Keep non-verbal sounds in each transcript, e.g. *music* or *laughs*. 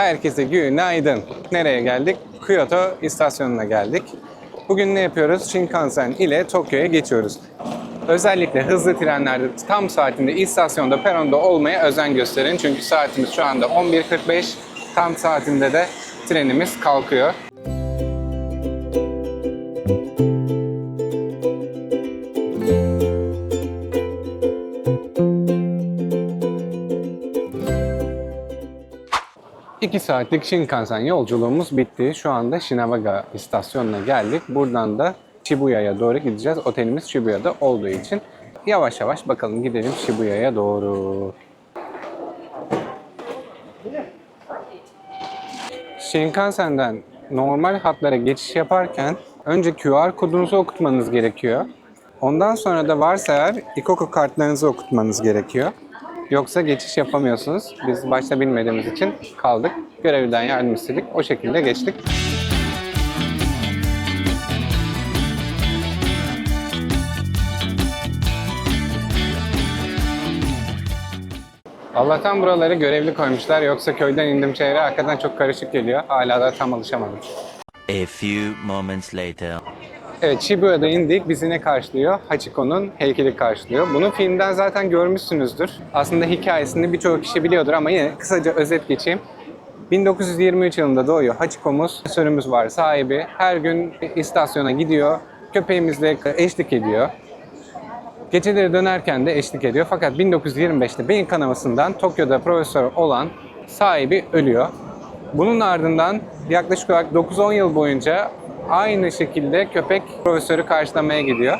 Herkese günaydın. Nereye geldik? Kyoto istasyonuna geldik. Bugün ne yapıyoruz? Shinkansen ile Tokyo'ya geçiyoruz. Özellikle hızlı trenlerde tam saatinde istasyonda, peronda olmaya özen gösterin. Çünkü saatimiz şu anda 11.45. Tam saatinde de trenimiz kalkıyor. İki saatlik Shinkansen yolculuğumuz bitti. Şu anda Shinawaga istasyonuna geldik. Buradan da Shibuya'ya doğru gideceğiz. Otelimiz Shibuya'da olduğu için. Yavaş yavaş bakalım gidelim Shibuya'ya doğru. Shinkansen'den normal hatlara geçiş yaparken önce QR kodunuzu okutmanız gerekiyor. Ondan sonra da varsa eğer Ikoko kartlarınızı okutmanız gerekiyor. Yoksa geçiş yapamıyorsunuz. Biz başta bilmediğimiz için kaldık. Görevliden yardım istedik. O şekilde geçtik. Allah'tan buraları görevli koymuşlar. Yoksa köyden indim şehre hakikaten çok karışık geliyor. Hala da tam alışamadım. A few moments later. Evet Shibuya'da indik. Bizi ne karşılıyor? Hachiko'nun heykeli karşılıyor. Bunu filmden zaten görmüşsünüzdür. Aslında hikayesini birçok kişi biliyordur ama yine kısaca özet geçeyim. 1923 yılında doğuyor Hachiko'muz. Sörümüz var sahibi. Her gün istasyona gidiyor. Köpeğimizle eşlik ediyor. Geceleri dönerken de eşlik ediyor. Fakat 1925'te beyin kanamasından Tokyo'da profesör olan sahibi ölüyor. Bunun ardından yaklaşık olarak 9-10 yıl boyunca aynı şekilde köpek profesörü karşılamaya gidiyor.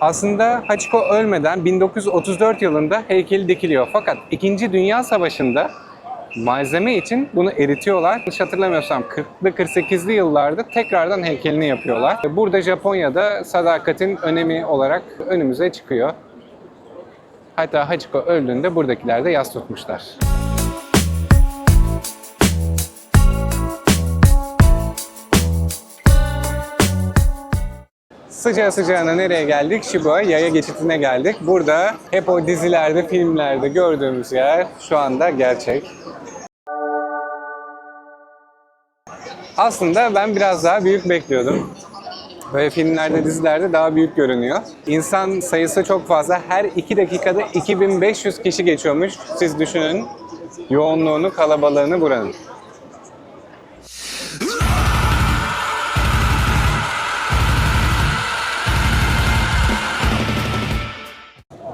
Aslında Hachiko ölmeden 1934 yılında heykeli dikiliyor. Fakat 2. Dünya Savaşı'nda malzeme için bunu eritiyorlar. Hiç hatırlamıyorsam 40'lı 48'li yıllarda tekrardan heykelini yapıyorlar. Burada Japonya'da sadakatin önemi olarak önümüze çıkıyor. Hatta Hachiko öldüğünde buradakiler de yas tutmuşlar. Sıcağı sıcağına nereye geldik? Shibuya yaya geçitine geldik. Burada hep o dizilerde, filmlerde gördüğümüz yer şu anda gerçek. Aslında ben biraz daha büyük bekliyordum. Böyle filmlerde, dizilerde daha büyük görünüyor. İnsan sayısı çok fazla. Her 2 dakikada 2500 kişi geçiyormuş. Siz düşünün yoğunluğunu, kalabalığını buranın.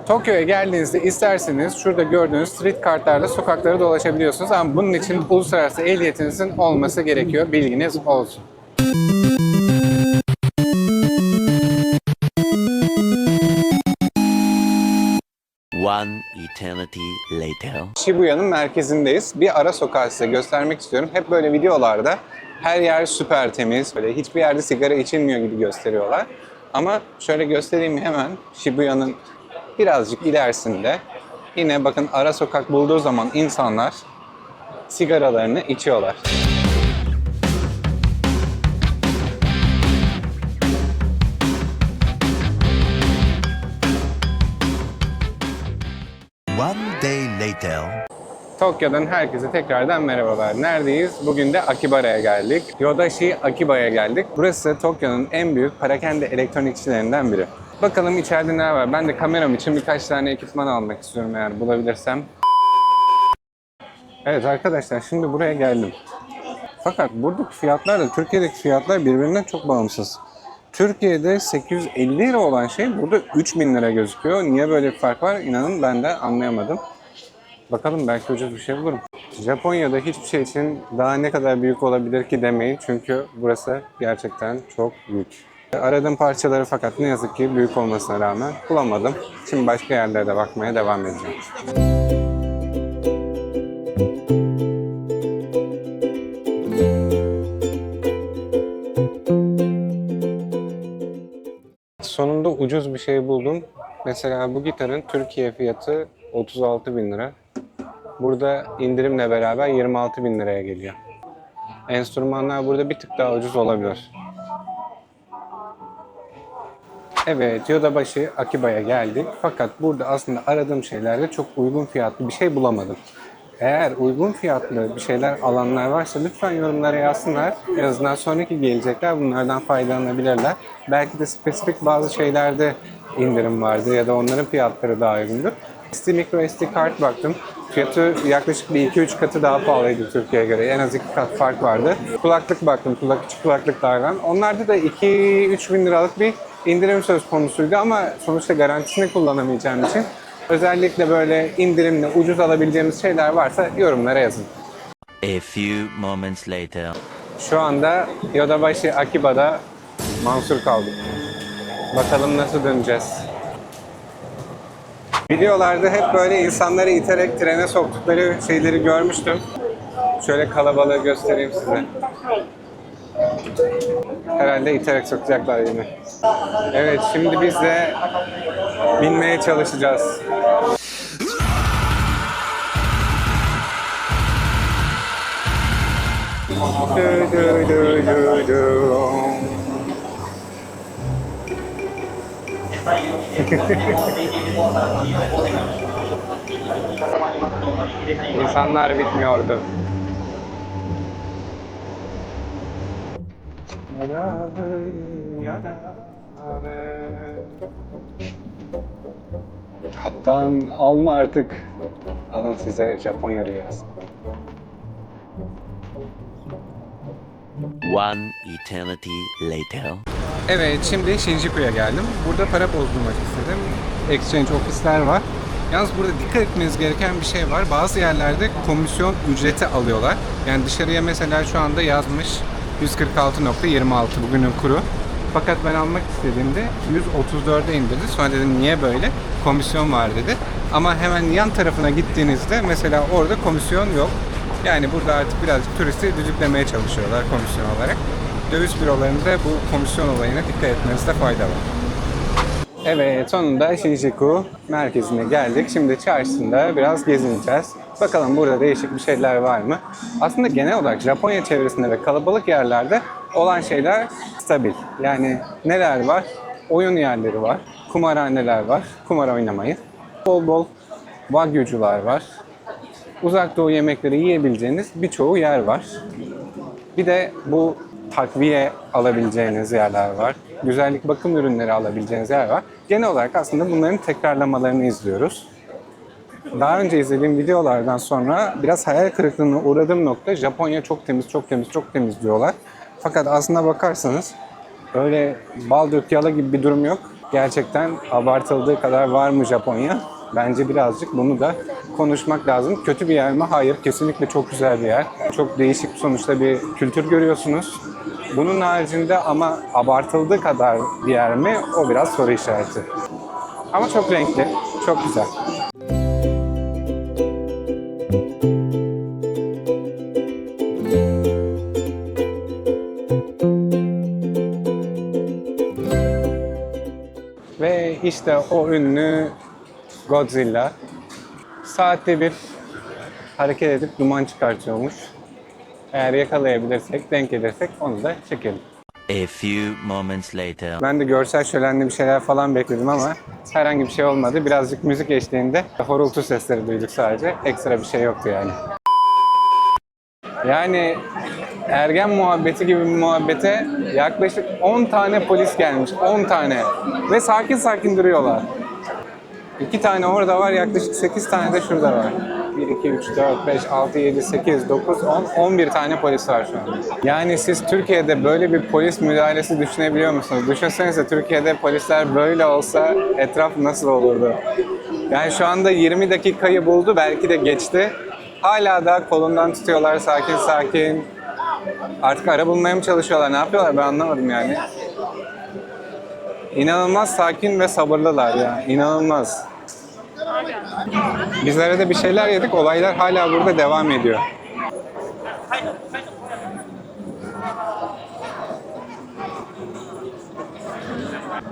Tokyo'ya geldiğinizde isterseniz şurada gördüğünüz street kartlarla sokakları dolaşabiliyorsunuz ama bunun için uluslararası ehliyetinizin olması gerekiyor. Bilginiz olsun. One eternity later. Shibuya'nın merkezindeyiz. Bir ara sokağı size göstermek istiyorum. Hep böyle videolarda her yer süper temiz. Böyle hiçbir yerde sigara içilmiyor gibi gösteriyorlar. Ama şöyle göstereyim hemen Shibuya'nın birazcık ilerisinde yine bakın ara sokak bulduğu zaman insanlar sigaralarını içiyorlar. One day later. Tokyo'dan herkese tekrardan merhabalar. Neredeyiz? Bugün de Akibara'ya geldik. Yodashi Akiba'ya geldik. Burası Tokyo'nun en büyük parakende elektronikçilerinden biri. Bakalım içeride neler var. Ben de kameram için birkaç tane ekipman almak istiyorum eğer bulabilirsem. Evet arkadaşlar şimdi buraya geldim. Fakat buradaki fiyatlar da Türkiye'deki fiyatlar birbirinden çok bağımsız. Türkiye'de 850 lira olan şey burada 3000 lira gözüküyor. Niye böyle bir fark var? İnanın ben de anlayamadım. Bakalım belki ucuz bir şey bulurum. Japonya'da hiçbir şey için daha ne kadar büyük olabilir ki demeyin. Çünkü burası gerçekten çok büyük. Aradığım parçaları fakat ne yazık ki büyük olmasına rağmen bulamadım. Şimdi başka yerlerde bakmaya devam edeceğim. Sonunda ucuz bir şey buldum. Mesela bu gitarın Türkiye fiyatı 36 bin lira. Burada indirimle beraber 26 bin liraya geliyor. Enstrümanlar burada bir tık daha ucuz olabilir. Evet, Yodabaşı Akiba'ya geldik. Fakat burada aslında aradığım şeylerde çok uygun fiyatlı bir şey bulamadım. Eğer uygun fiyatlı bir şeyler alanlar varsa lütfen yorumlara yazsınlar. En sonraki gelecekler bunlardan faydalanabilirler. Belki de spesifik bazı şeylerde indirim vardı ya da onların fiyatları daha uygundur. SD Micro SD kart baktım. Fiyatı yaklaşık bir 2-3 katı daha pahalıydı Türkiye'ye göre. En az 2 kat fark vardı. Kulaklık baktım, kulak, küçük kulaklıklardan. Onlarda da 2-3 bin liralık bir indirim söz konusuydu ama sonuçta garantisini kullanamayacağım için özellikle böyle indirimli, ucuz alabileceğimiz şeyler varsa yorumlara yazın. A few moments later. Şu anda Yodabashi Akiba'da mansur kaldık. Bakalım nasıl döneceğiz. Videolarda hep böyle insanları iterek trene soktukları şeyleri görmüştüm. Şöyle kalabalığı göstereyim size. Herhalde iterek sokacaklar yine. Evet şimdi biz de binmeye çalışacağız. Du, du, du, du, du. *laughs* İnsanlar bitmiyordu. Kaptan alma artık. Alın size Japonya rüyası. One eternity later. Evet, şimdi Shinjuku'ya geldim. Burada para bozdurmak istedim. Exchange ofisler var. Yalnız burada dikkat etmeniz gereken bir şey var. Bazı yerlerde komisyon ücreti alıyorlar. Yani dışarıya mesela şu anda yazmış 146.26 bugünün kuru. Fakat ben almak istediğimde 134'e indirdi. Sonra dedim niye böyle? Komisyon var dedi. Ama hemen yan tarafına gittiğinizde mesela orada komisyon yok. Yani burada artık birazcık turisti düdüklemeye çalışıyorlar komisyon olarak. Döviz bürolarında bu komisyon olayına dikkat etmenizde fayda var. Evet, sonunda Shinjuku merkezine geldik. Şimdi çarşısında biraz gezineceğiz. Bakalım burada değişik bir şeyler var mı? Aslında genel olarak Japonya çevresinde ve kalabalık yerlerde olan şeyler stabil. Yani neler var? Oyun yerleri var, kumarhaneler var, kumar oynamayı. Bol bol wagyucular var. Uzak doğu yemekleri yiyebileceğiniz birçoğu yer var. Bir de bu takviye alabileceğiniz yerler var. Güzellik bakım ürünleri alabileceğiniz yer var. Genel olarak aslında bunların tekrarlamalarını izliyoruz. Daha önce izlediğim videolardan sonra biraz hayal kırıklığına uğradığım nokta Japonya çok temiz, çok temiz, çok temiz diyorlar. Fakat aslına bakarsanız öyle bal dök yala gibi bir durum yok. Gerçekten abartıldığı kadar var mı Japonya? Bence birazcık bunu da konuşmak lazım. Kötü bir yer mi? Hayır. Kesinlikle çok güzel bir yer. Çok değişik sonuçta bir kültür görüyorsunuz. Bunun haricinde ama abartıldığı kadar bir yer mi? O biraz soru işareti. Ama çok renkli, çok güzel. Ve işte o ünlü Godzilla saatte bir hareket edip duman çıkartıyormuş. Eğer yakalayabilirsek, denk gelirsek onu da çekelim. A few moments later. Ben de görsel şölenli bir şeyler falan bekledim ama herhangi bir şey olmadı. Birazcık müzik eşliğinde horultu sesleri duyduk sadece. Ekstra bir şey yoktu yani. Yani ergen muhabbeti gibi bir muhabbete yaklaşık 10 tane polis gelmiş. 10 tane. Ve sakin sakin duruyorlar. 2 tane orada var, yaklaşık 8 tane de şurada var. 1, 2, 3, 4, 5, 6, 7, 8, 9, 10, 11 tane polis var şu an. Yani siz Türkiye'de böyle bir polis müdahalesi düşünebiliyor musunuz? Düşünsenize Türkiye'de polisler böyle olsa etraf nasıl olurdu? Yani şu anda 20 dakikayı buldu, belki de geçti. Hala da kolundan tutuyorlar sakin sakin. Artık ara bulmaya mı çalışıyorlar? Ne yapıyorlar? Ben anlamadım yani. İnanılmaz sakin ve sabırlılar ya. İnanılmaz. Bizlere de bir şeyler yedik. Olaylar hala burada devam ediyor.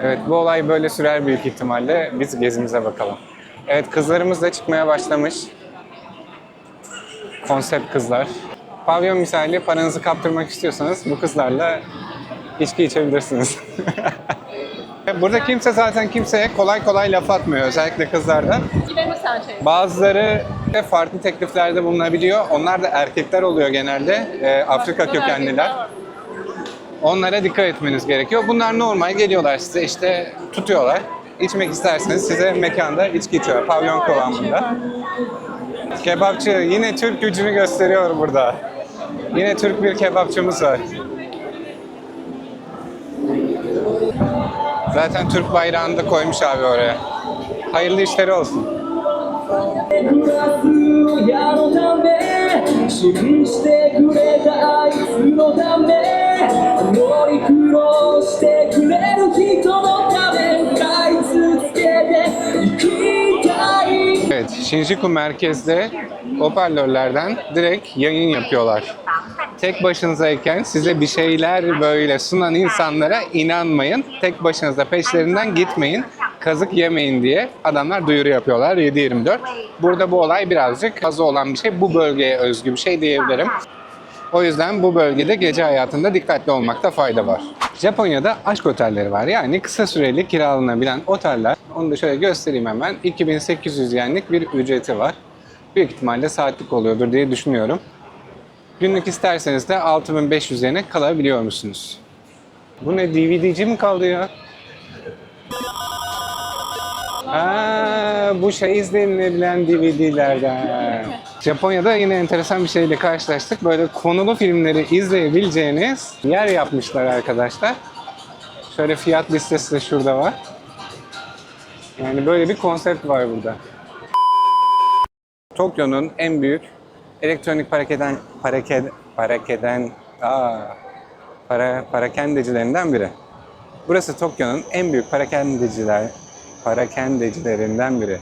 Evet bu olay böyle sürer büyük ihtimalle. Biz gezimize bakalım. Evet kızlarımız da çıkmaya başlamış. Konsept kızlar. Pavyon misali paranızı kaptırmak istiyorsanız bu kızlarla içki içebilirsiniz. *laughs* Burada kimse zaten kimseye kolay kolay laf atmıyor. Özellikle kızlarda. Şey. Bazıları farklı tekliflerde bulunabiliyor. Onlar da erkekler oluyor genelde. Ee, Afrika kökenliler. Onlara dikkat etmeniz gerekiyor. Bunlar normal geliyorlar size işte tutuyorlar. İçmek isterseniz size mekanda içki içiyor. Pavyon kıvamında. Kebapçı yine Türk gücünü gösteriyor burada. Yine Türk bir kebapçımız var. Zaten Türk bayrağını da koymuş abi oraya. Hayırlı işleri olsun. Evet, Shinjuku merkezde hoparlörlerden direkt yayın yapıyorlar. Tek başınızayken size bir şeyler böyle sunan insanlara inanmayın. Tek başınıza peşlerinden gitmeyin. Kazık yemeyin diye adamlar duyuru yapıyorlar 7-24. Burada bu olay birazcık fazla olan bir şey. Bu bölgeye özgü bir şey diyebilirim. O yüzden bu bölgede gece hayatında dikkatli olmakta fayda var. Japonya'da aşk otelleri var. Yani kısa süreli kiralanabilen oteller. Onu da şöyle göstereyim hemen. 2800 yenlik bir ücreti var. Büyük ihtimalle saatlik oluyordur diye düşünüyorum. Günlük isterseniz de 6500 yene kalabiliyor musunuz? Bu ne DVD'ci mi kaldı ya? Ha, bu şey izlenilebilen DVD'lerden. Japonya'da yine enteresan bir şeyle karşılaştık. Böyle konulu filmleri izleyebileceğiniz yer yapmışlar arkadaşlar. Şöyle fiyat listesi de şurada var. Yani böyle bir konsept var burada. Tokyo'nun en büyük elektronik parakeden paraked parakeden aa, para parakendecilerinden biri. Burası Tokyo'nun en büyük parakendeciler parakendecilerinden biri.